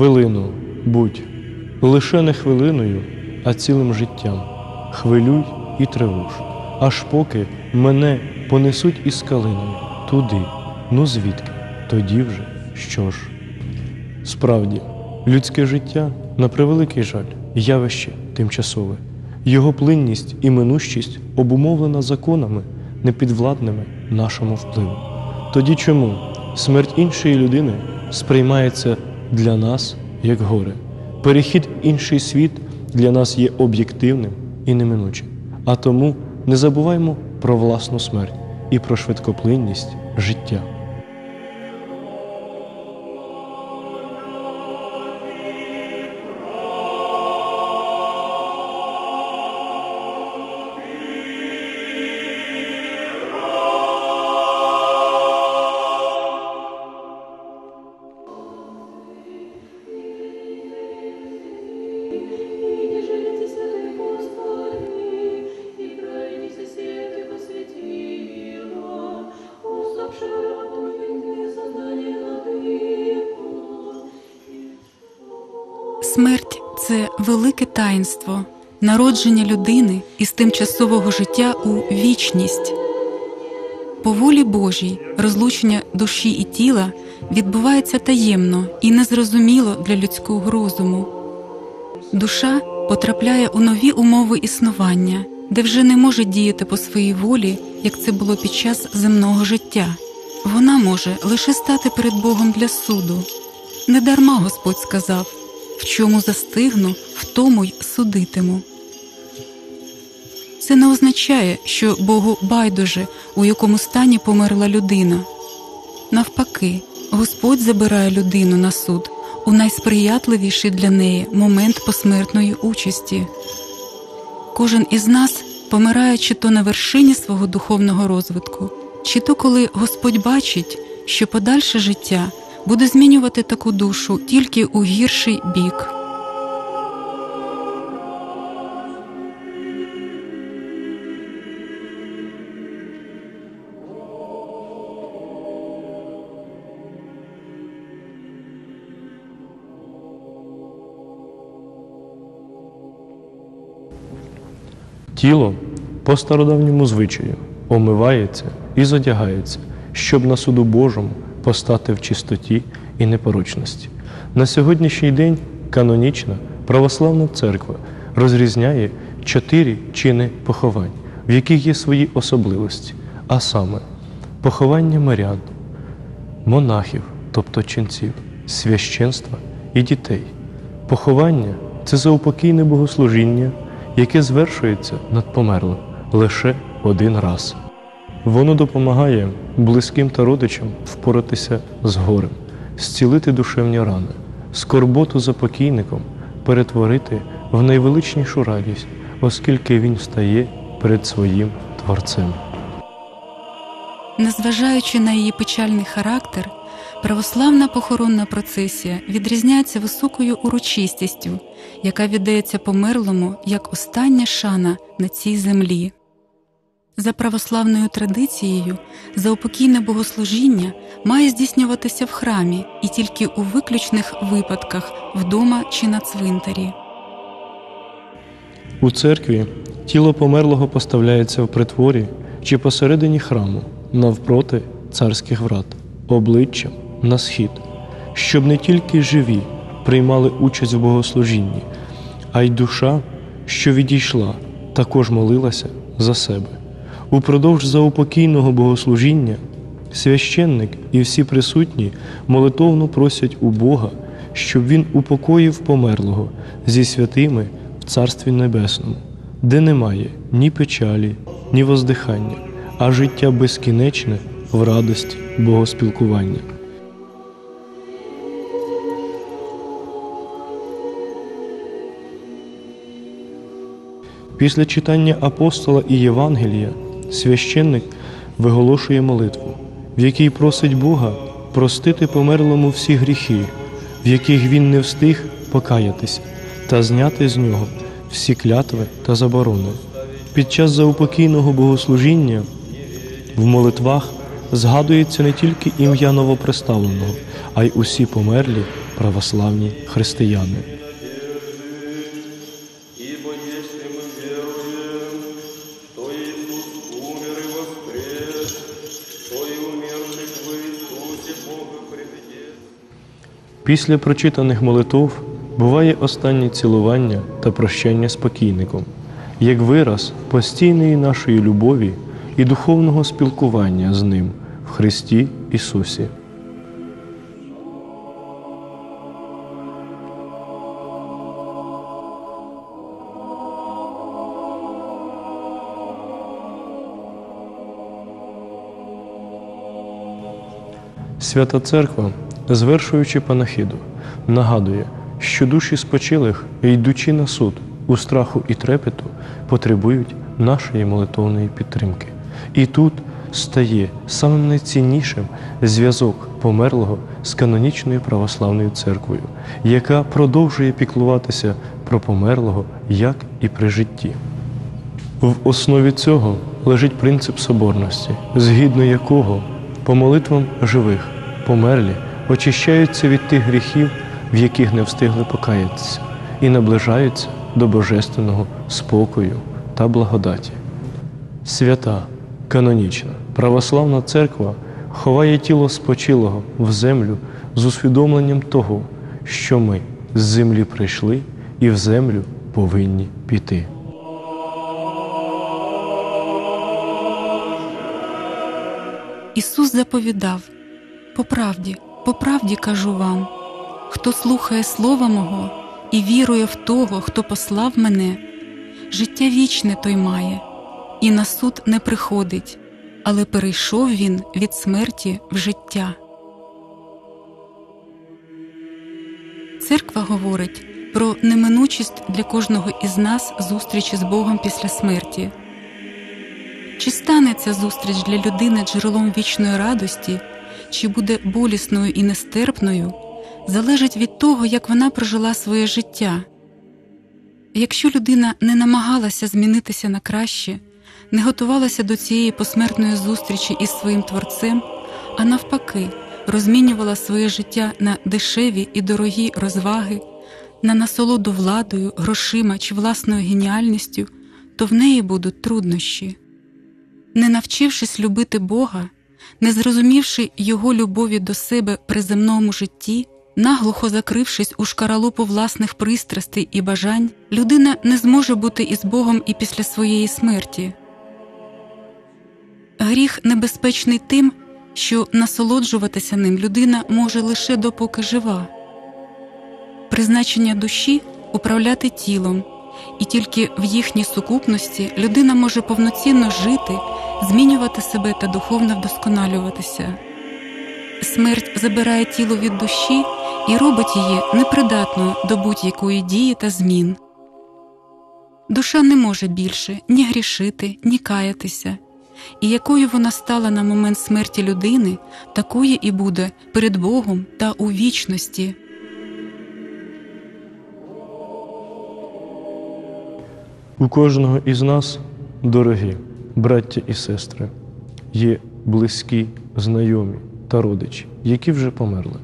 Хвилину будь лише не хвилиною, а цілим життям. Хвилюй і тривож, аж поки мене понесуть із калинами туди, ну звідки, тоді вже що ж. Справді, людське життя, на превеликий жаль, явище тимчасове. Його плинність і минущість обумовлена законами, непідвладними нашому впливу. Тоді чому смерть іншої людини сприймається для нас як горе? Перехід в інший світ для нас є об'єктивним і неминучим. А тому не забуваймо про власну смерть і про швидкоплинність життя. Смерть це велике таїнство, народження людини із тимчасового життя у вічність. По волі Божій розлучення душі і тіла відбувається таємно і незрозуміло для людського розуму. Душа потрапляє у нові умови існування, де вже не може діяти по своїй волі, як це було під час земного життя. Вона може лише стати перед Богом для суду. Недарма Господь сказав в чому застигну, в тому й судитиму. Це не означає, що Богу байдуже, у якому стані померла людина. Навпаки, Господь забирає людину на суд у найсприятливіший для неї момент посмертної участі. Кожен із нас помирає чи то на вершині свого духовного розвитку, чи то коли Господь бачить, що подальше життя буде змінювати таку душу тільки у гірший бік. Тіло по стародавньому звичаю омивається і зодягається, щоб на суду Божому постати в чистоті і непорочності. На сьогоднішній день канонічна православна церква розрізняє чотири чини поховань, в яких є свої особливості, а саме поховання мирян, монахів, тобто ченців, священства і дітей. Поховання це заупокійне богослужіння, яке звершується над померлим лише один раз. Воно допомагає близьким та родичам впоратися з горем, зцілити душевні рани, скорботу за покійником перетворити в найвеличнішу радість, оскільки він встає перед своїм Творцем. Незважаючи на її печальний характер, православна похоронна процесія відрізняється високою урочистістю, яка віддається померлому як остання шана на цій землі. За православною традицією, заупокійне богослужіння має здійснюватися в храмі і тільки у виключних випадках вдома чи на цвинтарі. У церкві тіло померлого поставляється в притворі чи посередині храму, навпроти царських врат, обличчям на схід, щоб не тільки живі приймали участь в богослужінні, а й душа, що відійшла, також молилася за себе. Упродовж заупокійного богослужіння священник і всі присутні молитовно просять у Бога, щоб він упокоїв померлого зі святими в Царстві Небесному, де немає ні печалі, ні воздихання, а життя безкінечне в радості богоспілкування. Після читання апостола і Євангелія священник виголошує молитву, в якій просить Бога простити померлому всі гріхи, в яких він не встиг покаятися, та зняти з нього всі клятви та заборони. Під час заупокійного богослужіння в молитвах згадується не тільки ім'я новоприставленого, а й усі померлі православні християни. Після прочитаних молитов буває останнє цілування та прощання з покійником, як вираз постійної нашої любові і духовного спілкування з ним в Христі Ісусі. Свята Церква, звершуючи панахиду, нагадує, що душі спочилих, йдучи на суд у страху і трепету, потребують нашої молитовної підтримки. І тут стає самим найціннішим зв'язок померлого з канонічною православною церквою, яка продовжує піклуватися про померлого як і при житті. В основі цього лежить принцип соборності, згідно якого по молитвам живих померлі очищаються від тих гріхів, в яких не встигли покаятися, і наближаються до божественного спокою та благодаті. Свята, канонічна, православна церква ховає тіло спочилого в землю з усвідомленням того, що ми з землі прийшли і в землю повинні піти. Ісус заповідав: по правді, по правді кажу вам, хто слухає Слова Мого і вірує в того, хто послав мене, життя вічне той має, і на суд не приходить, але перейшов він від смерті в життя. Церква говорить про неминучість для кожного із нас зустрічі з Богом після смерті. Чи стане ця зустріч для людини джерелом вічної радості, чи буде болісною і нестерпною, залежить від того, як вона прожила своє життя. Якщо людина не намагалася змінитися на краще, не готувалася до цієї посмертної зустрічі із своїм творцем, а навпаки, розмінювала своє життя на дешеві і дорогі розваги, на насолоду владою, грошима чи власною геніальністю, то в неї будуть труднощі. Не навчившись любити Бога, не зрозумівши Його любові до себе при земному житті, наглухо закрившись у шкаралупу власних пристрастей і бажань, людина не зможе бути із Богом і після своєї смерті. Гріх небезпечний тим, що насолоджуватися ним людина може лише допоки жива. Призначення душі управляти тілом, і тільки в їхній сукупності людина може повноцінно жити, змінювати себе та духовно вдосконалюватися. Смерть забирає тіло від душі і робить її непридатною до будь-якої дії та змін. Душа не може більше ні грішити, ні каятися, і якою вона стала на момент смерті людини, такою і буде перед Богом та у вічності. У кожного із нас, дорогі браття і сестри, є близькі, знайомі та родичі, які вже померли.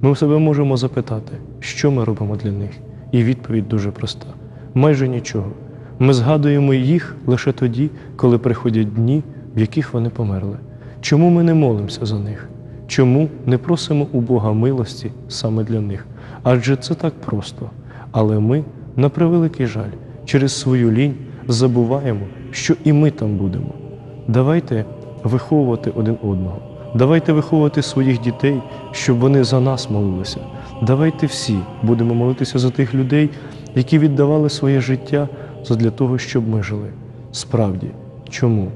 Ми себе можемо запитати, що ми робимо для них, і відповідь дуже проста: майже нічого. Ми згадуємо їх лише тоді, коли приходять дні, в яких вони померли. Чому ми не молимося за них? Чому не просимо у Бога милості саме для них? Адже це так просто. Але ми, на превеликий жаль, через свою лінь забуваємо, що і ми там будемо. Давайте виховувати один одного. Давайте виховувати своїх дітей, щоб вони за нас молилися. Давайте всі будемо молитися за тих людей, які віддавали своє життя для того, щоб ми жили. Справді, чому?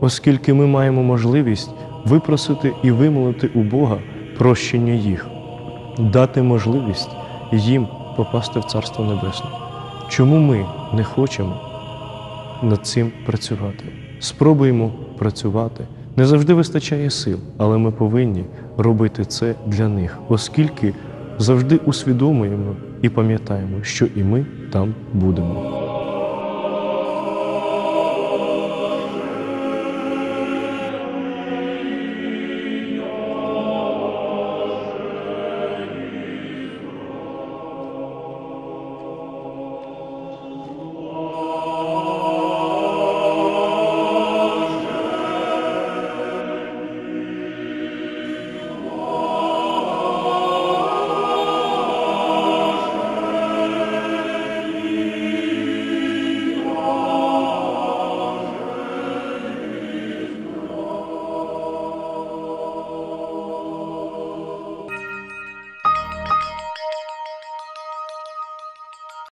Оскільки ми маємо можливість випросити і вимолити у Бога прощення їх, дати можливість їм попасти в Царство Небесне. Чому ми не хочемо над цим працювати? Спробуємо працювати. Не завжди вистачає сил, але ми повинні робити це для них, оскільки завжди усвідомуємо і пам'ятаємо, що і ми там будемо.